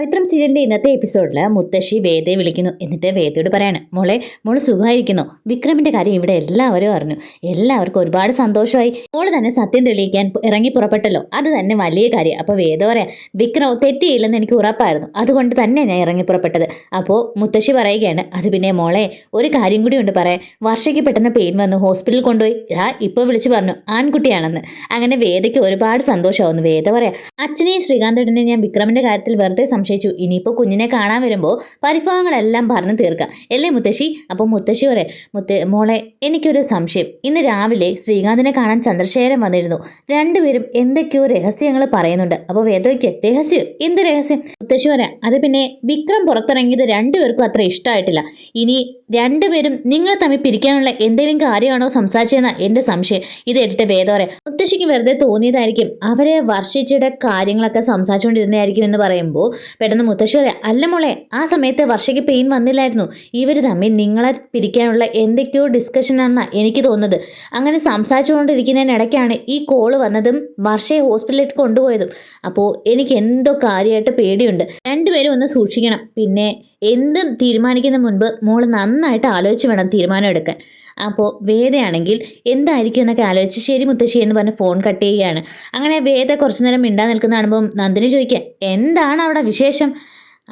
പവിത്രം സീരിയലിന്റെ ഇന്നത്തെ എപ്പിസോഡിൽ മുത്തശ്ശി വേദയെ വിളിക്കുന്നു. എന്നിട്ട് വേദയോട് പറയാണ് മോളെ മോൾ സുഖമായിരിക്കുന്നു. വിക്രമിന്റെ കാര്യം ഇവിടെ എല്ലാവരും അറിഞ്ഞു. എല്ലാവർക്കും ഒരുപാട് സന്തോഷമായി. മോൾ തന്നെ സത്യം തെളിയിക്കാൻ ഇറങ്ങി പുറപ്പെട്ടല്ലോ. അത് തന്നെ വലിയ കാര്യം. അപ്പോൾ വേദ പറയാ വിക്രം തെറ്റിയില്ലെന്ന് എനിക്ക് ഉറപ്പായിരുന്നു. അതുകൊണ്ട് തന്നെ ഞാൻ ഇറങ്ങി പുറപ്പെട്ടത്. അപ്പോൾ മുത്തശ്ശി പറയുകയാണ് അത് പിന്നെ മോളെ ഒരു കാര്യം കൂടി ഉണ്ട് പറയാൻ. വർഷയ്ക്ക് പെട്ടെന്ന് പെയിൻ വന്നു ഹോസ്പിറ്റലിൽ കൊണ്ടുപോയി. ആ ഇപ്പോൾ വിളിച്ചു പറഞ്ഞു ആൺകുട്ടിയാണെന്ന്. അങ്ങനെ വേദയ്ക്ക് ഒരുപാട് സന്തോഷമാവുന്നു. വേദ പറയാ അച്ഛനെയും ശ്രീകാന്തേട്ടനെ ഞാൻ വിക്രമിന്റെ കാര്യത്തിൽ വെറുതെ സംശയിച്ചു. ഇനിയിപ്പോൾ കുഞ്ഞിനെ കാണാൻ വരുമ്പോൾ പരിഭവങ്ങളെല്ലാം പറഞ്ഞു തീർക്കാം. അല്ലേ മുത്തശ്ശി? അപ്പോൾ മുത്തശ്ശി പറയാം മുത്ത മോളെ എനിക്കൊരു സംശയം. ഇന്ന് രാവിലെ ശ്രീകാന്തിനെ കാണാൻ ചന്ദ്രശേഖരൻ വന്നിരുന്നു. രണ്ടുപേരും എന്തൊക്കെയോ രഹസ്യങ്ങൾ പറയുന്നുണ്ട്. അപ്പോൾ വേദോയ്ക്ക് രഹസ്യം? എന്ത് രഹസ്യം? മുത്തശ്ശി പറയാം അത് പിന്നെ വിക്രം പുറത്തിറങ്ങിയത് രണ്ടുപേർക്കും അത്ര ഇഷ്ടമായിട്ടില്ല. ഇനി രണ്ടുപേരും നിങ്ങൾ തമ്മിൽ പിരിക്കാനുള്ള എന്തെങ്കിലും കാര്യമാണോ സംസാരിച്ചതെന്ന എന്റെ സംശയം. ഇത് എടുത്ത് വേദോറെ മുത്തശ്ശിക്ക് വെറുതെ തോന്നിയതായിരിക്കും. അവരെ വർഷിച്ചയുടെ കാര്യങ്ങളൊക്കെ സംസാരിച്ചുകൊണ്ടിരുന്നതായിരിക്കും എന്ന് പറയുമ്പോൾ പെട്ടെന്ന് മുത്തശ്ശി അല്ല മോളെ ആ സമയത്ത് വർഷയ്ക്ക് പെയിൻ വന്നില്ലായിരുന്നു. ഇവർ തമ്മിൽ നിങ്ങളെ പിരിക്കാനുള്ള എന്തൊക്കെയോ ഡിസ്കഷനാണെന്നാണ് എനിക്ക് തോന്നുന്നത്. അങ്ങനെ സംസാരിച്ചുകൊണ്ടിരിക്കുന്നതിനിടയ്ക്കാണ് ഈ കോൾ വന്നതും വർഷയെ ഹോസ്പിറ്റലിലേക്ക് കൊണ്ടുപോയതും. അപ്പോൾ എനിക്ക് എന്തോ കാര്യമായിട്ട് പേടിയുണ്ട്. രണ്ടുപേരും ഒന്ന് സൂക്ഷിക്കണം. പിന്നെ എന്തും തീരുമാനിക്കുന്ന മുൻപ് മോൾ നന്നായിട്ട് ആലോചിച്ച് വേണം തീരുമാനം എടുക്കാൻ. അപ്പോൾ വേദയാണെങ്കിൽ എന്തായിരിക്കും എന്നൊക്കെ ആലോചിച്ച് ശരി മുത്തശ്ശി എന്ന് പറഞ്ഞ് ഫോൺ കട്ട് ചെയ്യുകയാണ്. അങ്ങനെ വേദ കുറച്ചു നേരം മിണ്ടാൻ നിൽക്കുന്ന കാണുമ്പോൾ നന്ദിനി ചോദിക്കുക എന്താണ് അവിടെ വിശേഷം?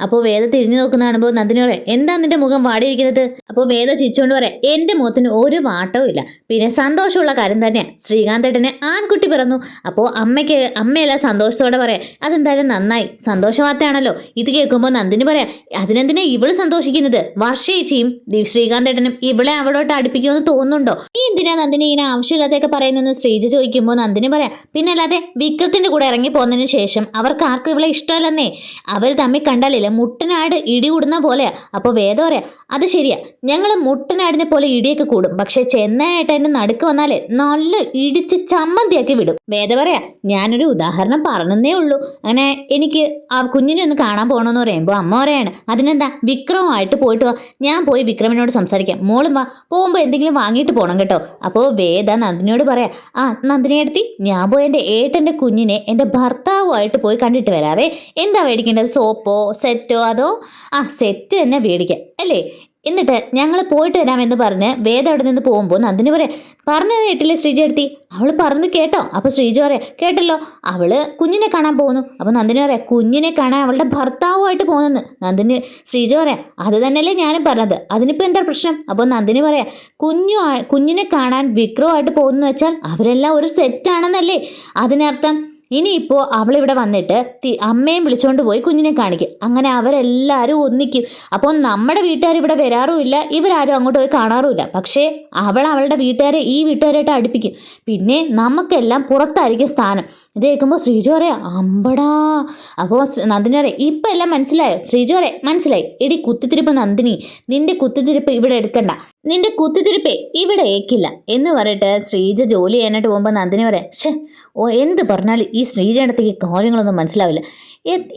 അപ്പോൾ വേദ തിരിഞ്ഞു നോക്കുന്ന കാണുമ്പോൾ നന്ദിനി പറയാം എന്താ നിന്റെ മുഖം വാടിയിരിക്കുന്നത്? അപ്പോൾ വേദ ചിരിച്ചുകൊണ്ട് പറയാം എന്റെ മുഖത്തിന് ഒരു വാട്ടവും ഇല്ല. പിന്നെ സന്തോഷമുള്ള കാര്യം തന്നെയാണ് ശ്രീകാന്തേട്ടന് ആൺകുട്ടി പിറന്നു. അപ്പോൾ അമ്മയ്ക്ക് അമ്മയെല്ലാം സന്തോഷത്തോടെ പറയാം അതെന്തായാലും നന്നായി. സന്തോഷ വാർത്തയാണല്ലോ ഇത് കേൾക്കുമ്പോൾ നന്ദിനി പറയാം അതിനെന്തിനാ ഇവൾ സന്തോഷിക്കുന്നത്? വർഷേച്ചിയും ശ്രീകാന്തേട്ടനും ഇവളെ അവിടോട്ട് അടുപ്പിക്കുമെന്ന് തോന്നുന്നുണ്ടോ? നീ എന്തിനാ നന്ദിനി ഇങ്ങനെ ആവശ്യമില്ലാത്തൊക്കെ പറയുന്നതെന്ന് ശ്രീജ ചോദിക്കുമ്പോൾ നന്ദിനി പറയാം പിന്നെ അല്ലാതെ വിക്രത്തിന്റെ കൂടെ ഇറങ്ങി പോകുന്നതിന് ശേഷം അവർക്ക് ആർക്കും ഇവളെ ഇഷ്ടമല്ലെന്നേ. അവർ തമ്മിൽ കണ്ടാലില്ല മുട്ടനാട് ഇടി കൂടുന്ന പോലെയാ. അപ്പോൾ വേദം പറയാം അത് ശരിയാ. ഞങ്ങൾ മുട്ടനാടിനെ പോലെ ഇടിയൊക്കെ കൂടും. പക്ഷെ ചെന്നായിട്ട് എന്റെ നടുക്ക് വന്നാലേ നല്ല ഇടിച്ച് ചമ്മന്തിയാക്കി വിടും. വേദ പറയാ ഞാനൊരു ഉദാഹരണം പറഞ്ഞതേ ഉള്ളൂ. അങ്ങനെ എനിക്ക് ആ കുഞ്ഞിനെ ഒന്ന് കാണാൻ പോകണമെന്ന് പറയുമ്പോൾ അമ്മ പറയാണ് അതിനെന്താ വിക്രമമായിട്ട് പോയിട്ട് വാ. ഞാൻ പോയി വിക്രമിനോട് സംസാരിക്കാം. മോളും വാ. പോകുമ്പോൾ എന്തെങ്കിലും വാങ്ങിയിട്ട് പോകണം കേട്ടോ. അപ്പോൾ വേദ നന്ദിനിയോട് പറയാ ആ നന്ദിനി എടുത്തി ഞാൻ പോയി എന്റെ ഏട്ടന്റെ കുഞ്ഞിനെ എന്റെ ഭർത്താവുമായിട്ട് പോയി കണ്ടിട്ട് വരാവേ. എന്താ മേടിക്കേണ്ടത്? സോപ്പോ സെറ്റോ അതോ? ആ സെറ്റ് തന്നെ മേടിക്കാം. അല്ലേ? എന്നിട്ട് ഞങ്ങൾ പോയിട്ട് വരാമെന്ന് പറഞ്ഞ് വേദ അവിടെ നിന്ന് പോകുമ്പോൾ നന്ദിനി പറയാം പറഞ്ഞു കേട്ടില്ലേ ശ്രീജ എടുത്തി? അവൾ പറഞ്ഞു കേട്ടോ. അപ്പോൾ ശ്രീജ പറയാം കേട്ടല്ലോ. അവൾ കുഞ്ഞിനെ കാണാൻ പോകുന്നു. അപ്പോൾ നന്ദിനി പറയാം കുഞ്ഞിനെ കാണാൻ അവളുടെ ഭർത്താവുമായിട്ട് പോകുന്നെന്ന് നന്ദിനി ശ്രീജ പറയാം അത് തന്നെയല്ലേ ഞാനും പറഞ്ഞത്. അതിനിപ്പോൾ എന്താ പ്രശ്നം? അപ്പോൾ നന്ദിനി പറയാം കുഞ്ഞു കുഞ്ഞിനെ കാണാൻ വിക്രമായിട്ട് പോകുന്നു വെച്ചാൽ അവരെല്ലാം ഒരു സെറ്റാണെന്നല്ലേ? അതിനർത്ഥം ഇനിയിപ്പോൾ അവളിവിടെ വന്നിട്ട് അമ്മയും വിളിച്ചുകൊണ്ട് പോയി കുഞ്ഞിനെ കാണിക്കും. അങ്ങനെ അവരെല്ലാവരും ഒന്നിക്കും. അപ്പോൾ നമ്മുടെ വീട്ടുകാർ ഇവിടെ വരാറുമില്ല. ഇവരാരും അങ്ങോട്ട് പോയി കാണാറുമില്ല. പക്ഷേ അവൾ അവളുടെ വീട്ടുകാരെ ഈ വീട്ടുകാരായിട്ട് അടുപ്പിക്കും. പിന്നെ നമുക്കെല്ലാം പുറത്തായിരിക്കും സ്ഥാനം. ഇത് കേൾക്കുമ്പോൾ ശ്രീജു പറയാം അമ്പടാ. അപ്പോൾ നന്ദിനി പറയാം ഇപ്പം എല്ലാം മനസ്സിലായോ? ശ്രീജു പറയാം മനസ്സിലായി. എടി കുത്തിത്തിരിപ്പ് നന്ദിനി നിന്റെ കുത്തിത്തിരിപ്പ് ഇവിടെ എടുക്കണ്ട. നിന്റെ കുത്തിത്തിരിപ്പേ ഇവിടെ ഏക്കില്ല. എന്ന് പറഞ്ഞിട്ട് ശ്രീജ ജോലി ചെയ്യാനായിട്ട് പോകുമ്പോൾ നന്ദിനി പറയാം ഷേ ഓ എന്ത് പറഞ്ഞാലും ഈ ശ്രീജയടത്തേക്ക് കാര്യങ്ങളൊന്നും മനസ്സിലാവില്ല.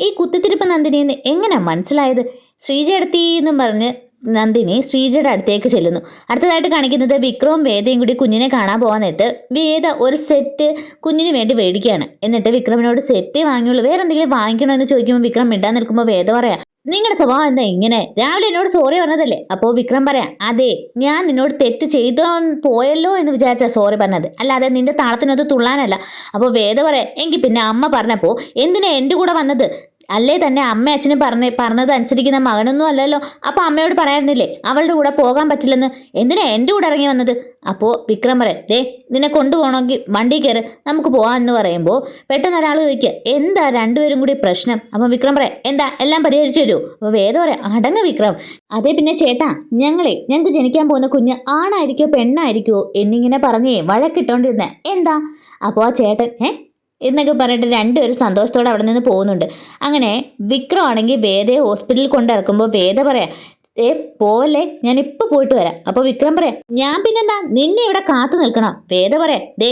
ഈ കുത്തിത്തിരിപ്പ് നന്ദിനി എന്ന് എങ്ങനെയാ മനസ്സിലായത്? ശ്രീജയടത്തി എന്നും പറഞ്ഞ് നന്ദിനി ശ്രീജയുടെ അടുത്തേക്ക് ചെല്ലുന്നു. അടുത്തതായിട്ട് കാണിക്കുന്നത് വിക്രവും വേദയും കൂടി കുഞ്ഞിനെ കാണാൻ നേരത്ത് വേദ ഒരു സെറ്റ് കുഞ്ഞിന് വേണ്ടി മേടിക്കുകയാണ്. എന്നിട്ട് വിക്രമിനോട് സെറ്റ് വാങ്ങിയുള്ളൂ. വേറെ എന്തെങ്കിലും വാങ്ങിക്കണോ എന്ന് ചോദിക്കുമ്പോൾ വിക്രം മിണ്ടാൻ നിൽക്കുമ്പോൾ വേദ പറയാം നിങ്ങളുടെ സ്വഭാവം എന്താ ഇങ്ങനെ? രാവിലെ എന്നോട് സോറി പറഞ്ഞതല്ലേ? അപ്പോൾ വിക്രം പറയാം അതെ ഞാൻ നിന്നോട് തെറ്റ് ചെയ്തോ പോയല്ലോ എന്ന് വിചാരിച്ച സോറി പറഞ്ഞത്. അല്ലാതെ നിന്റെ താളത്തിനൊത്ത് തുള്ളാനല്ല. അപ്പോൾ വേദ പറയാം എങ്കിൽ പിന്നെ അമ്മ പറഞ്ഞപ്പോൾ എന്തിനാ എന്റെ കൂടെ വന്നത്? അല്ലേ തന്നെ അമ്മ അച്ഛനും പറഞ്ഞ പറഞ്ഞത് അനുസരിക്കുന്ന മകനൊന്നും അല്ലല്ലോ. അപ്പോൾ അമ്മയോട് പറയാറുന്നില്ലേ അവളുടെ കൂടെ പോകാൻ പറ്റില്ലെന്ന്. എന്തിനാ എന്റെ കൂടെ ഇറങ്ങി വന്നത്? അപ്പോൾ വിക്രം പറയാം ദേ നിന്നെ കൊണ്ടുപോകണമെങ്കിൽ വണ്ടി കയറ് നമുക്ക് പോകാം എന്ന് പറയുമ്പോൾ പെട്ടെന്ന് ഒരാൾ ചോദിക്കുക എന്താ രണ്ടുപേരും കൂടി പ്രശ്നം? അപ്പം വിക്രം പറയാം എന്താ എല്ലാം പരിഹരിച്ചു തരൂ അപ്പോൾ വേദം പറയാം അടങ്ങ് വിക്രം. അതേ പിന്നെ ചേട്ടാ ഞങ്ങളെ ഞങ്ങൾക്ക് ജനിക്കാൻ പോകുന്ന കുഞ്ഞ് ആണായിരിക്കോ പെണ്ണായിരിക്കോ എന്നിങ്ങനെ പറഞ്ഞേ വഴക്കിട്ടോണ്ടിരുന്നേ. എന്താ? അപ്പോൾ ആ ചേട്ടൻ ഏ എന്നൊക്കെ പറഞ്ഞിട്ട് രണ്ടുപേരും സന്തോഷത്തോടെ അവിടെ നിന്ന് പോകുന്നുണ്ട്. അങ്ങനെ വിക്രം ആണെങ്കിൽ വേദയെ ഹോസ്പിറ്റലിൽ കൊണ്ടിറക്കുമ്പോൾ വേദ പറയാം ഏ പോലെ ഞാൻ ഇപ്പൊ പോയിട്ട് വരാം. അപ്പൊ വിക്രം പറയാം ഞാൻ പിന്നെന്താ നിന്നെ ഇവിടെ കാത്തു നിൽക്കണം? വേദ പറയാം ദേ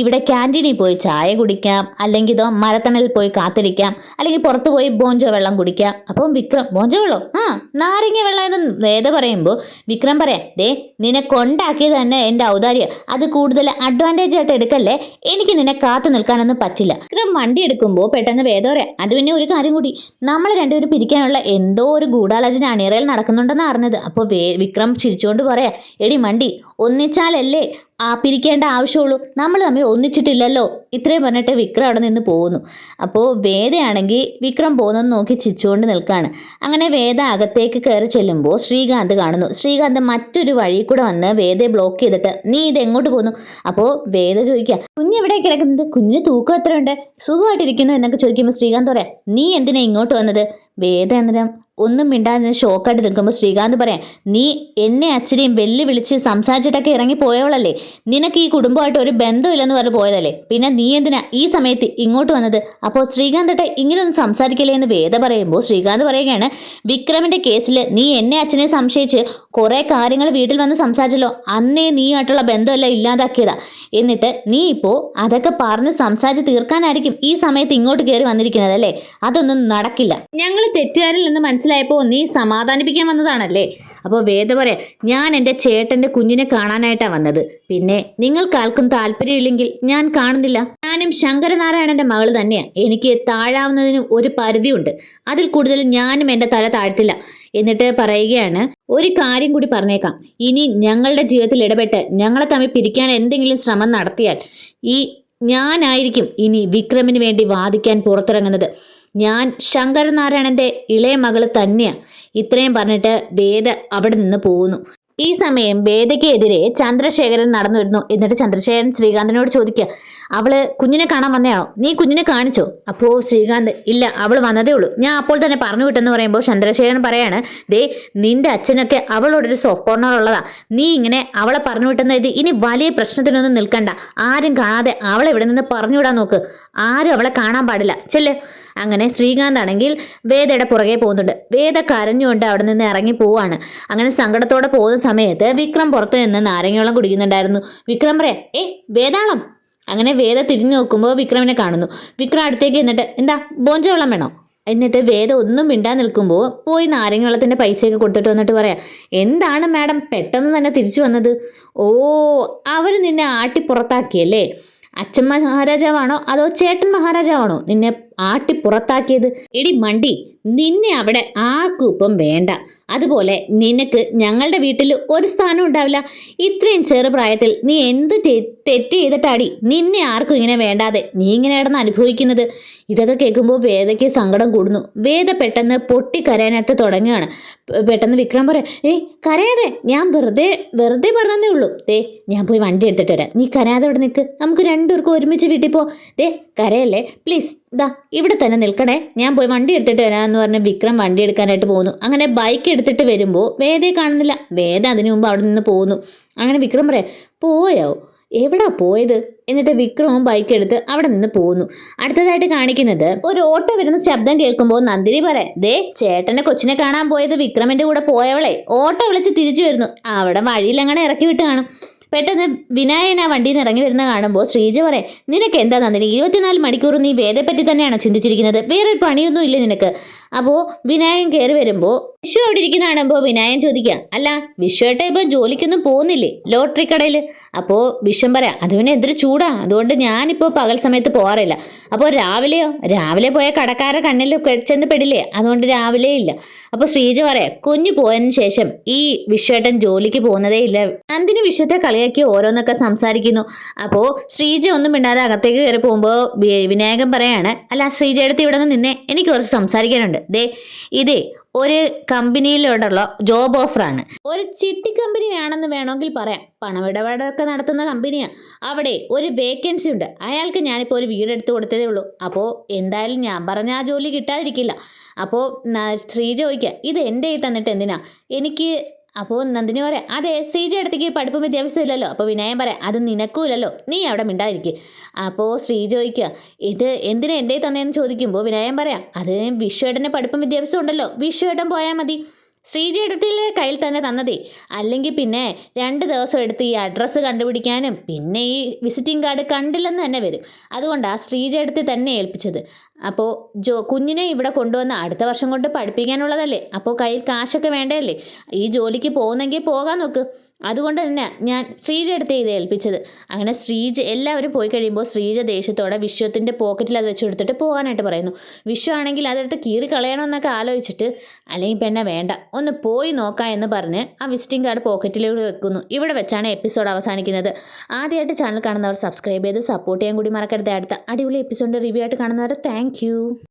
ഇവിടെ ക്യാന്റീനിൽ പോയി ചായ കുടിക്കാം അല്ലെങ്കിൽ ഇതോ മരത്തണലിൽ പോയി കാത്തിരിക്കാം അല്ലെങ്കിൽ പുറത്തു പോയി ബോഞ്ചോ വെള്ളം കുടിക്കാം. അപ്പം വിക്രം ബോഞ്ചോ വെള്ളോ? ആ നാരങ്ങ വെള്ളം എന്ന് വേദ പറയുമ്പോൾ വിക്രം പറയാം ദേ നിന്നെ കൊണ്ടാക്കിയത് തന്നെ എന്റെ ഔദാര്യം. അത് കൂടുതൽ അഡ്വാന്റേജ് ആയിട്ട് എടുക്കല്ലേ? എനിക്ക് നിന്നെ കാത്തു നിൽക്കാനൊന്നും പറ്റില്ല. വിക്രം വണ്ടി എടുക്കുമ്പോൾ പെട്ടെന്ന് വേദ പറയാം അത് പിന്നെ ഒരു കാര്യം കൂടി. നമ്മൾ രണ്ടുപേരും പിരിക്കാനുള്ള എന്തോ ഒരു ഗൂഢാലോചന അണിയറയിൽ നടക്കുന്നുണ്ടെന്ന് അറിഞ്ഞത്. അപ്പോൾ വിക്രം ചിരിച്ചുകൊണ്ട് പറയാ എടി മണ്ടി ഒന്നിച്ചാലല്ലേ ആ പിരിക്കേണ്ട ആവശ്യമുള്ളൂ. നമ്മൾ തമ്മിൽ ഒന്നിച്ചിട്ടില്ലല്ലോ. ഇത്രയും പറഞ്ഞിട്ട് വിക്രം അവിടെ നിന്ന് പോകുന്നു അപ്പോൾ വേദയാണെങ്കിൽ വിക്രം പോകുന്നത് നോക്കി ചിരിച്ചുകൊണ്ട് നിൽക്കുകയാണ് അങ്ങനെ വേദ അകത്തേക്ക് കയറി ചെല്ലുമ്പോൾ ശ്രീകാന്ത് കാണുന്നു. ശ്രീകാന്ത് മറ്റൊരു വഴി കൂടെ വന്ന് വേദയെ ബ്ലോക്ക് ചെയ്തിട്ട് നീ ഇത് എങ്ങോട്ട് പോകുന്നു അപ്പോൾ വേദ ചോദിക്കുക കുഞ്ഞെവിടെ കിടക്കുന്നത്? കുഞ്ഞിന് തൂക്കം എത്രയുണ്ട്? സുഖമായിട്ടിരിക്കുന്നു എന്നൊക്കെ ചോദിക്കുമ്പോൾ ശ്രീകാന്ത് പറയാം നീ എന്തിനാ ഇങ്ങോട്ട് വന്നത്? വേദ അന്നേരം ഒന്നും മിണ്ടാതെ ഷോക്കായിട്ട് നിൽക്കുമ്പോൾ ശ്രീകാന്ത് പറയാം നീ എന്നെ അച്ഛനെയും വെല്ലു വിളിച്ച് സംസാരിച്ചിട്ടൊക്കെ ഇറങ്ങി പോയവളല്ലേ? നിനക്ക് ഈ കുടുംബമായിട്ട് ഒരു ബന്ധമില്ലെന്ന് പറഞ്ഞ് പോയതല്ലേ? പിന്നെ നീ എന്തിനാ ഈ സമയത്ത് ഇങ്ങോട്ട് വന്നത്? അപ്പോൾ ശ്രീകാന്തട്ടെ ഇങ്ങനെയൊന്നും സംസാരിക്കില്ലേ എന്ന് വേദ പറയുമ്പോൾ ശ്രീകാന്ത് പറയുകയാണ് വിക്രമിന്റെ കേസിൽ നീ എന്നെ അച്ഛനെ സംശയിച്ച് കുറേ കാര്യങ്ങൾ വീട്ടിൽ വന്ന് സംസാരിച്ചല്ലോ. അന്നേ നീയായിട്ടുള്ള ബന്ധമെല്ലാം ഇല്ലാതാക്കിയതാ. എന്നിട്ട് നീ ഇപ്പോൾ അതൊക്കെ പറഞ്ഞ് സംസാരിച്ച് തീർക്കാനായിരിക്കും ഈ സമയത്ത് ഇങ്ങോട്ട് കയറി വന്നിരിക്കുന്നത് അല്ലേ? അതൊന്നും നടക്കില്ല. ഞങ്ങൾ തെറ്റുകാരിൽ നിന്ന് മനസ്സിലായപ്പോൾ നീ സമാധാനിപ്പിക്കാൻ വന്നതാണല്ലേ? അപ്പോൾ വേദ പറയാ ഞാൻ എന്റെ ചേട്ടന്റെ കുഞ്ഞിനെ കാണാനായിട്ടാണ് വന്നത്. പിന്നെ നിങ്ങൾക്കാർക്കും താല്പര്യമില്ലെങ്കിൽ ഞാൻ കാണുന്നില്ല. ഞാനും ശങ്കരനാരായണന്റെ മകൾ തന്നെയാണ് എനിക്ക് താഴാവുന്നതിനും ഒരു പരിധിയുണ്ട്. അതിൽ കൂടുതൽ ഞാനും എന്റെ തല താഴ്ത്തില്ല. എന്നിട്ട് പറയുകയാണ് ഒരു കാര്യം കൂടി പറഞ്ഞേക്കാം. ഇനി ഞങ്ങളുടെ ജീവിതത്തിൽ ഇടപെട്ട് ഞങ്ങളെ തമ്മിൽ പിരിക്കാൻ എന്തെങ്കിലും ശ്രമം നടത്തിയാൽ ഈ ഞാനായിരിക്കും ഇനി വിക്രമിന് വേണ്ടി വാദിക്കാൻ പുറത്തിറങ്ങുന്നത്. ഞാൻ ശങ്കരനാരായണന്റെ ഇളയ മകൾ തന്നെയാ. ഇത്രയും പറഞ്ഞിട്ട് വേദ അവിടെ നിന്ന് പോകുന്നു. ഈ സമയം വേദയ്ക്കെതിരെ ചന്ദ്രശേഖരൻ നടന്നു വരുന്നു എന്നിട്ട് ചന്ദ്രശേഖരൻ ശ്രീകാന്തിനോട് ചോദിക്കുക അവൾ കുഞ്ഞിനെ കാണാൻ വന്നയാണോ? നീ കുഞ്ഞിനെ കാണിച്ചോ? അപ്പോൾ ശ്രീകാന്ത് ഇല്ല അവൾ വന്നതേ ഉള്ളൂ. ഞാൻ അപ്പോൾ തന്നെ പറഞ്ഞു വിട്ടെന്ന് പറയുമ്പോൾ ചന്ദ്രശേഖരൻ പറയാണ് ദേ നിന്റെ അച്ഛനൊക്കെ അവളോടൊരു സോഫ്റ്റ് കോർണർ ഉള്ളതാ. നീ ഇങ്ങനെ അവളെ പറഞ്ഞു വിട്ടെന്ന് ഇനി വലിയ പ്രശ്നത്തിനൊന്നും നിൽക്കണ്ട. ആരും കാണാതെ അവളെ ഇവിടെ നിന്ന് പറഞ്ഞു വിടാൻ നോക്ക്. ആരും അവളെ കാണാൻ പാടില്ല. ചെല്ല്. അങ്ങനെ ശ്രീകാന്ത് ആണെങ്കിൽ വേദയുടെ പുറകെ പോകുന്നുണ്ട്. വേദ കരഞ്ഞുകൊണ്ട് അവിടെ നിന്ന് ഇറങ്ങി പോവാണ്. അങ്ങനെ സങ്കടത്തോടെ പോകുന്ന സമയത്ത് വിക്രം പുറത്തു നിന്ന് നാരങ്ങവെള്ളം കുടിക്കുന്നുണ്ടായിരുന്നു. വിക്രം പറയാം ഏ വേദാളം? അങ്ങനെ വേദ തിരിഞ്ഞു നോക്കുമ്പോൾ വിക്രമിനെ കാണുന്നു. വിക്രം അടുത്തേക്ക് എന്നിട്ട് എന്താ ബോഞ്ച വെള്ളം വേണോ? എന്നിട്ട് വേദ ഒന്നും മിണ്ടാൻ നിൽക്കുമ്പോൾ പോയി നാരങ്ങ വെള്ളത്തിന്റെ പൈസയൊക്കെ കൊടുത്തിട്ട് വന്നിട്ട് പറയാം എന്താണ് മാഡം പെട്ടെന്ന് തന്നെ തിരിച്ചു വന്നത്? ഓ അവർ നിന്നെ ആട്ടി പുറത്താക്കിയല്ലേ അച്ഛൻ മഹാരാജാവാണോ അതോ ചേട്ടൻ മഹാരാജാവാണോ നിന്നെ ആട്ടി പുറത്താക്കിയത്? എടി മണ്ടി നിന്നെ അവിടെ ആർക്കും വേണ്ട. അതുപോലെ നിനക്ക് ഞങ്ങളുടെ വീട്ടിൽ ഒരു സ്ഥാനം ഉണ്ടാവില്ല. ഇത്രയും ചെറുപ്രായത്തിൽ നീ എന്ത് തെറ്റ് ചെയ്തിട്ടാടി നിന്നെ ആർക്കും ഇങ്ങനെ വേണ്ടാതെ നീ ഇങ്ങനെ കിടന്ന് അനുഭവിക്കുന്നത്? ഇതൊക്കെ കേൾക്കുമ്പോൾ വേദയ്ക്ക് സങ്കടം കൂടുന്നു. വേദ പെട്ടെന്ന് പൊട്ടിക്കരയാനായിട്ട് തുടങ്ങുകയാണ്. പെട്ടെന്ന് വിക്രം പറയാം ഏയ് കരയാതെ ഞാൻ വെറുതെ വെറുതെ പറഞ്ഞതേ ഉള്ളൂ. ദേ ഞാൻ പോയി വണ്ടി എടുത്തിട്ട് വരാം. നീ കരയാതെ ഇവിടെ നിൽക്ക്. നമുക്ക് രണ്ടുപേർക്കും ഒരുമിച്ച് വീട്ടിൽ പോ ദേ കരയല്ലേ? പ്ലീസ് ദാ ഇവിടെ തന്നെ നിൽക്കണേ. ഞാൻ പോയി വണ്ടി എടുത്തിട്ട് വരാമെന്ന് പറഞ്ഞ് വിക്രം വണ്ടി എടുക്കാനായിട്ട് പോകുന്നു. അങ്ങനെ ബൈക്ക് എടുത്തിട്ട് വരുമ്പോൾ വേദയെ കാണുന്നില്ല. വേദ അതിനു മുമ്പ് അവിടെ നിന്ന് പോകുന്നു. അങ്ങനെ വിക്രം പറയാം പോയോ? എവിടാ പോയത്? എന്നിട്ട് വിക്രമും ബൈക്ക് എടുത്ത് അവിടെ നിന്ന് പോകുന്നു അടുത്തതായിട്ട് കാണിക്കുന്നത് ഒരു ഓട്ടോ വരുന്ന ശബ്ദം കേൾക്കുമ്പോൾ നന്ദിനി പറയാം ദേ ചേട്ടനെ കൊച്ചിനെ കാണാൻ പോയത് വിക്രമിന്റെ കൂടെ പോയവളെ. ഓട്ടോ വിളിച്ച് തിരിച്ചു വരുന്നു. അവിടെ വഴിയിൽ അങ്ങനെ ഇറക്കി വിട്ട് കാണും. പെട്ടെന്ന് വിനായന വണ്ടിയിൽ നിന്ന് ഇറങ്ങി വരുന്ന കാണുമ്പോൾ ശ്രീജ പറയാം നിനക്ക് എന്താ നന്ദിനി ഇരുപത്തിനാല് മണിക്കൂർ നീ വേദപ്പറ്റി തന്നെയാണോ ചിന്തിച്ചിരിക്കുന്നത്? വേറൊരു പണിയൊന്നും ഇല്ല നിനക്ക്? അപ്പോൾ വിനായകൻ കയറി വരുമ്പോൾ വിഷു അവിടെ ഇരിക്കുന്ന കാണുമ്പോൾ വിനായകൻ ചോദിക്കുക അല്ല വിഷുവേട്ട ഇപ്പോൾ ജോലിക്കൊന്നും പോകുന്നില്ലേ? ലോട്ടറി കടയിൽ അപ്പോൾ വിഷം പറയാം അത് പിന്നെ എന്തൊരു ചൂടാ. അതുകൊണ്ട് ഞാനിപ്പോൾ പകൽ സമയത്ത് പോകാറില്ല. അപ്പോൾ രാവിലെയോ? രാവിലെ പോയ കടക്കാരെ കണ്ണിൽ ചെന്ന് പെടില്ലേ? അതുകൊണ്ട് രാവിലെ ഇല്ല. അപ്പോൾ ശ്രീജ പറയാം കുഞ്ഞു പോയതിന് ശേഷം ഈ വിശ്വേട്ടൻ ജോലിക്ക് പോകുന്നതേ ഇല്ല. നന്ദിനി വിഷയത്തെ കളിയാക്കി ഓരോന്നൊക്കെ സംസാരിക്കുന്നു. അപ്പോൾ ശ്രീജ ഒന്നും മിണ്ടാതെ അകത്തേക്ക് കയറി പോകുമ്പോൾ വിനായകൻ പറയാണ് അല്ല ശ്രീജയുടെ ഇവിടെ നിന്ന് നിന്നെ എനിക്ക് കുറച്ച് സംസാരിക്കാനുണ്ട്. ദേ ഇതേ ഒരു കമ്പനിയിലോടുള്ള ജോബ് ഓഫറാണ് ഒരു ചിട്ടി കമ്പനി കമ്പനിയാണെന്ന് വേണമെങ്കിൽ പറയാം. പണമിടപാടൊക്കെ നടത്തുന്ന കമ്പനിയാണ് അവിടെ ഒരു വേക്കൻസി ഉണ്ട്. അയാൾക്ക് ഞാനിപ്പോൾ ഒരു വീടെടുത്ത് കൊടുത്തതേ ഉള്ളൂ. അപ്പോൾ എന്തായാലും ഞാൻ പറഞ്ഞ ആ ജോലി കിട്ടാതിരിക്കില്ല. അപ്പോൾ സ്ത്രീ ചോദിക്കുക ഇത് എന്റെ കയ്യിൽ തന്നിട്ട് എന്തിനാ? എനിക്ക് അപ്പോൾ നന്ദിനി പറയാം അതെ ശ്രീജ അടുത്തേക്ക് പഠിപ്പും വിദ്യാഭ്യാസം ഇല്ലല്ലോ. അപ്പോൾ വിനായൻ പറയാം അത് നിനക്കും ഇല്ലല്ലോ നീ അവിടെ മിണ്ടായിരിക്കും അപ്പോൾ ശ്രീജ ചോദിക്കുക ഇത് എന്തിനാ എന്റെ തന്നെയെന്ന് ചോദിക്കുമ്പോൾ വിനായൻ പറയാം അത് വിശ്വേട്ടന് പഠിപ്പും വിദ്യാഭ്യാസം ഉണ്ടല്ലോ വിശ്വേട്ടൻ പോയാൽ മതി. ശ്രീജേടത്തിലെ കയ്യിൽ തന്നെ തന്നതേ. അല്ലെങ്കിൽ പിന്നെ രണ്ട് ദിവസം എടുത്ത് ഈ അഡ്രസ്സ് കണ്ടുപിടിക്കാനും പിന്നെ ഈ വിസിറ്റിംഗ് കാർഡ് കണ്ടില്ലെന്ന് തന്നെ വരും. അതുകൊണ്ടാണ് ശ്രീജേടത്തി തന്നെ ഏൽപ്പിച്ചത്. അപ്പോൾ ജോ കുഞ്ഞിനെ ഇവിടെ കൊണ്ടുവന്ന് അടുത്ത വർഷം കൊണ്ട് പഠിപ്പിക്കാനുള്ളതല്ലേ? അപ്പോൾ കയ്യിൽ കാശൊക്കെ വേണ്ടതല്ലേ ഈ ജോലിക്ക് പോകുന്നെങ്കിൽ പോകാൻ നോക്ക്. അതുകൊണ്ട് തന്നെ ഞാൻ ശ്രീജ എടുത്ത് ഇത് ഏൽപ്പിച്ചത്. അങ്ങനെ ശ്രീജ എല്ലാവരും പോയി കഴിയുമ്പോൾ ശ്രീജ ദേഷ്യത്തോടെ വിശ്വത്തിന്റെ പോക്കറ്റിൽ അത് വെച്ച് എടുത്തിട്ട് പോകാനായിട്ട് പറയുന്നു. വിശ്വ ആണെങ്കിൽ അതെടുത്ത് കീറി കളയണമെന്നൊക്കെ ആലോചിച്ചിട്ട് അല്ലെങ്കിൽ പെണ്ണ വേണ്ട. ഒന്ന് പോയി നോക്കാം എന്ന് പറഞ്ഞ് ആ വിസിറ്റിംഗ് കാർഡ് പോക്കറ്റിലൂടെ വെക്കുന്നു. ഇവിടെ വെച്ചാണ് എപ്പിസോഡ് അവസാനിക്കുന്നത്. ആദ്യമായിട്ട് ചാനൽ കാണുന്നവർ സബ്സ്ക്രൈബ് ചെയ്ത് സപ്പോർട്ട് ചെയ്യാൻ കൂടി മറക്കരുത്. അടുത്ത അടിപൊളി എപ്പിസോഡിന്റെ റിവ്യൂ ആയിട്ട് കാണുന്നവർ താങ്ക് Thank you.